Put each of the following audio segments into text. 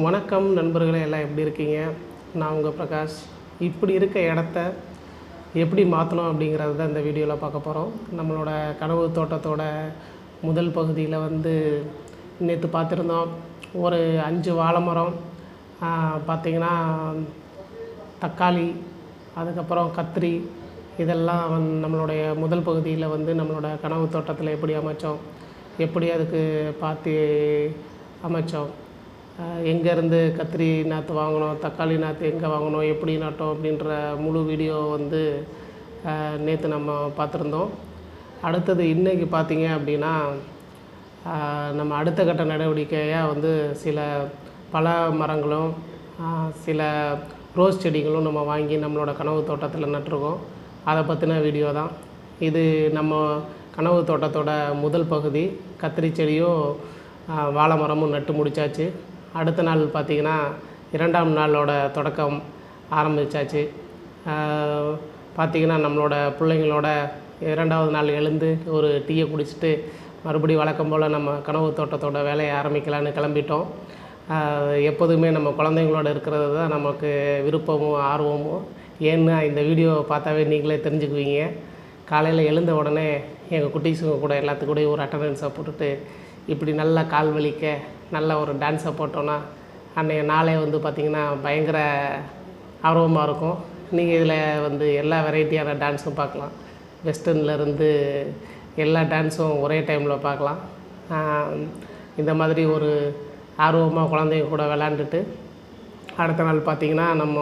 வணக்கம் நண்பர்களே எல்லாம் எப்படி இருக்கீங்க? நான் உங்கள் பிரகாஷ். இப்படி இருக்க இடத்த எப்படி மாற்றணும் அப்படிங்கிறது தான் இந்த வீடியோவில் பார்க்க போகிறோம் நம்மளோட கனவு தோட்டத்தோட முதல் பகுதியில் வந்து நேற்று பார்த்துருந்தோம். ஒரு அஞ்சு வாழை மரம் பார்த்திங்கன்னா தக்காளி அதுக்கப்புறம் கத்திரி இதெல்லாம் வந் நம்மளுடைய முதல் பகுதியில் வந்து நம்மளோட கனவு தோட்டத்தில் எப்படி அமைச்சோம்? எப்படி அதுக்கு பார்த்து அமைச்சோம்? எங்கேருந்து கத்திரி நாற்று வாங்கினோம் தக்காளி நாற்று எங்கே வாங்கினோம் எப்படி நட்டோம் அப்படின்ற முழு வீடியோ வந்து நேற்று நம்ம பார்த்துருந்தோம். அடுத்தது இன்றைக்கி பார்த்திங்க அப்படின்னா நம்ம அடுத்த கட்ட நடவடிக்கையாக வந்து சில பல மரங்களும் சில ரோஸ் செடிகளும் நம்ம வாங்கி நம்மளோட கனவு தோட்டத்தில் நட்டுருக்கோம். அதை பற்றின வீடியோ தான். இது நம்ம கனவு தோட்டத்தோட முதல் பகுதி. கத்திரி செடியும் வாழை மரமும் நட்டு முடிச்சாச்சு. அடுத்த நாள் பார்த்திங்கன்னா இரண்டாம் நாளோட தொடக்கம் ஆரம்பிச்சாச்சு. பார்த்திங்கன்னா நம்மளோட பிள்ளைங்களோட இரண்டாவது நாள் எழுந்து ஒரு டீயை குடிச்சிட்டு மறுபடியும் வழக்கம் போல் நம்ம கனவு தோட்டத்தோட வேலையை ஆரம்பிக்கலான்னு கிளம்பிட்டோம். எப்போதுமே நம்ம குழந்தைங்களோட இருக்கிறது தான் நமக்கு விருப்பமும் ஆர்வமும். ஏன்னா இந்த வீடியோவை பார்த்தாவே நீங்களே தெரிஞ்சுக்குவீங்க. காலையில் எழுந்த உடனே எங்கள் குட்டீஸுங்க கூட எல்லாத்துக்கூடையும் ஒரு அட்டண்டன்ஸை போட்டுட்டு இப்படி நல்லா கால் வலிக்க நல்ல ஒரு டான்ஸை போட்டோன்னா அன்றைய நாளே வந்து பார்த்திங்கன்னா பயங்கர ஆர்வமாக இருக்கும். நீங்கள் இதில் வந்து எல்லா வெரைட்டியான டான்ஸும் பார்க்கலாம் வெஸ்டர்ன்லேருந்து எல்லா டான்ஸும் ஒரே டைமில் பார்க்கலாம் இந்த மாதிரி ஒரு ஆர்வமாக குழந்தைங்க கூட விளாண்டுட்டு அடுத்த நாள் பார்த்திங்கன்னா நம்ம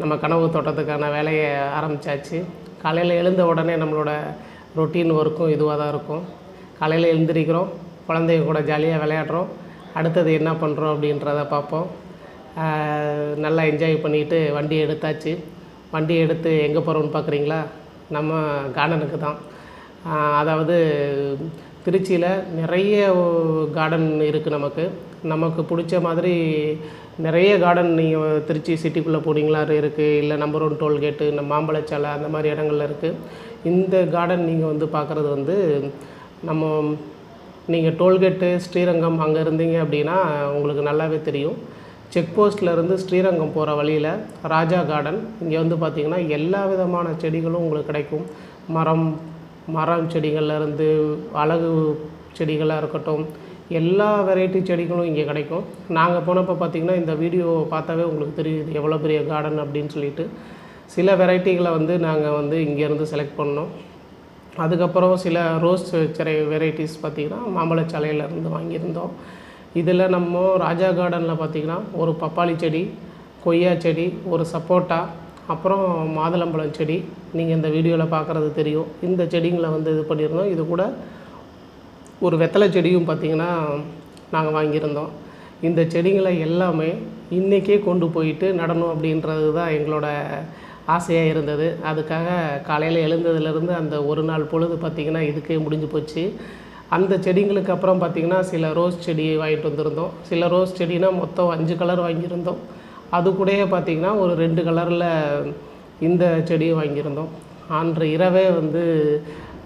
நம்ம கனவு தோட்டத்துக்கான வேலையை ஆரம்பித்தாச்சு காலையில் எழுந்த உடனே நம்மளோட ரொட்டீன் ஒர்க்கும் இதுவாக தான் இருக்கும். காலையில் எழுந்திரிக்கிறோம். குழந்தைங்க கூட ஜாலியாக விளையாடுறோம். அடுத்தது என்ன பண்ணுறோம் அப்படின்றத பார்ப்போம். நல்லா என்ஜாய் பண்ணிவிட்டு வண்டி எடுத்தாச்சு. வண்டி எடுத்து எங்கே போகிறோம்னு பார்க்குறீங்களா? நம்ம கார்டனுக்கு தான். அதாவது திருச்சியில் நிறைய கார்டன் இருக்குது நமக்கு. நமக்கு பிடிச்ச மாதிரி நிறைய கார்டன் நீங்கள் திருச்சி சிட்டிக்குள்ளே போனீங்களா? இருக்குது இல்லை நம்பர் ஒன் டோல்கேட்டு இந்த மாம்பழச்சாலை அந்த மாதிரி இடங்கள்ல இருக்குது இந்த கார்டன் நீங்கள் வந்து பார்க்குறது வந்து நம்ம நீங்கள் டோல்கேட்டு ஸ்ரீரங்கம் அங்கே இருந்தீங்க அப்படின்னா உங்களுக்கு நல்லாவே தெரியும். செக் போஸ்ட்லேருந்து ஸ்ரீரங்கம் போகிற வழியில் ராஜா கார்டன் இங்கே வந்து பார்த்திங்கன்னா எல்லா விதமான செடிகளும் உங்களுக்கு கிடைக்கும். மரம் மரம் செடிகள்லேருந்து அழகு செடிகளாக இருக்கட்டும் எல்லா வெரைட்டி செடிகளும் இங்கே கிடைக்கும். நாங்கள் போனப்போ பார்த்திங்கன்னா இந்த வீடியோ பார்த்தாவே உங்களுக்கு தெரியுது எவ்வளோ பெரிய கார்டன் அப்படின்னு சொல்லிட்டு. சில வெரைட்டிகளை வந்து நாங்கள் வந்து இங்கேருந்து செலக்ட் பண்ணோம். அதுக்கப்புறம் சில ரோஸ் சிறை வெரைட்டிஸ் பார்த்திங்கன்னா மாம்பழச்சாலையிலேருந்து வாங்கியிருந்தோம். இதில் நம்ம ராஜா கார்டனில் பார்த்திங்கன்னா ஒரு பப்பாளி செடி கொய்யா செடி ஒரு சப்போட்டா அப்புறம் மாதுளம்பழம் செடி. நீங்கள் இந்த வீடியோவில் பார்க்குறது தெரியும். இந்த செடிங்களை வந்து இது பண்ணியிருந்தோம். இது கூட ஒரு வெத்தலை செடியும் பார்த்திங்கன்னா நாங்கள் வாங்கியிருந்தோம். இந்த செடிங்களை எல்லாமே இன்றைக்கே கொண்டு போயிட்டு நடணும் அப்படின்றது தான் எங்களோட ஆசையாக இருந்தது. அதுக்காக காலையில் எழுந்ததுலேருந்து அந்த ஒரு நாள் பொழுது பார்த்திங்கன்னா இதுக்கே முடிஞ்சு போச்சு. அந்த செடிங்களுக்கு அப்புறம் பார்த்திங்கன்னா சில ரோஸ் செடி வாங்கிட்டு வந்திருந்தோம். சில ரோஸ் செடினா மொத்தம் அஞ்சு கலர் வாங்கியிருந்தோம். அது கூடயே பார்த்திங்கன்னா ஒரு ரெண்டு கலரில் இந்த செடியை வாங்கியிருந்தோம். அன்று இரவே வந்து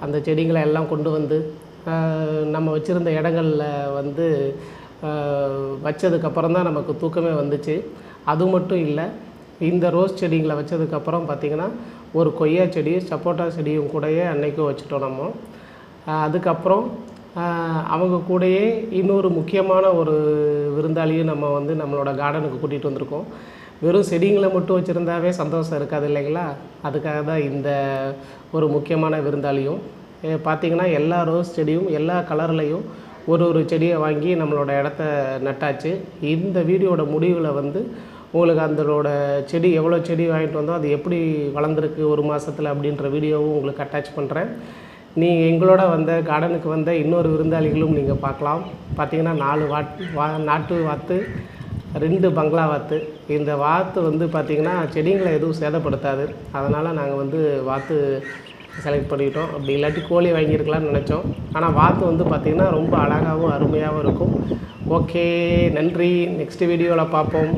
அந்த செடிகளை எல்லாம் கொண்டு வந்து நம்ம வச்சுருந்த இடங்களில் வந்து வச்சதுக்கப்புறம் தான் நமக்கு தூக்கமே வந்துச்சு. அது மட்டும் இல்லை இந்த ரோஸ் செடிங்களை வச்சதுக்கப்புறம் பார்த்திங்கன்னா ஒரு கொய்யா செடி சப்போட்டா செடியும் கூடயே அன்னைக்கும் வச்சுட்டோம் நம்ம. அதுக்கப்புறம் அவங்க கூடயே இன்னொரு முக்கியமான ஒரு விருந்தாளியும் நம்ம வந்து நம்மளோட கார்டனுக்கு கூட்டிகிட்டு வந்திருக்கோம். வெறும் செடிங்களை மட்டும் வச்சுருந்தாவே சந்தோஷம் இருக்காது இல்லைங்களா? அதுக்காக தான் இந்த ஒரு முக்கியமான விருந்தாளியும். பார்த்திங்கன்னா பார்த்தீங்கன்னா எல்லா ரோஸ் செடியும் எல்லா கலர்லேயும் ஒரு ஒரு செடியை வாங்கி நம்மளோட இடத்த நட்டாச்சு. இந்த வீடியோட முடிவில் வந்து உங்களுக்கு அந்தளோட செடி எவ்வளோ செடி வாங்கிட்டு வந்தோம் அது எப்படி வளர்ந்துருக்கு ஒரு மாதத்தில் அப்படின்ற வீடியோவும் உங்களுக்கு அட்டாச் பண்ணுறேன் நீங்கள் எங்களோட வந்த கார்டனுக்கு வந்த இன்னொரு விருந்தாளிகளும் நீங்கள் பார்க்கலாம். பார்த்தீங்கன்னா நாலு வாட் வா நாட்டு வாத்து ரெண்டு பங்களா வாத்து. இந்த வாத்து வந்து பார்த்திங்கன்னா செடிங்களை எதுவும் சேதப்படுத்தாது. அதனால் நாங்கள் வந்து வாத்து செலக்ட் பண்ணிக்கிட்டோம் அப்படி இல்லாட்டி கோழி வாங்கியிருக்கலாம்னு நினச்சோம். ஆனால் வாத்து வந்து பார்த்திங்கன்னா ரொம்ப அழகாகவும் அருமையாகவும் இருக்கும். ஓகே நன்றி. நெக்ஸ்ட் வீடியோவில் பார்ப்போம்.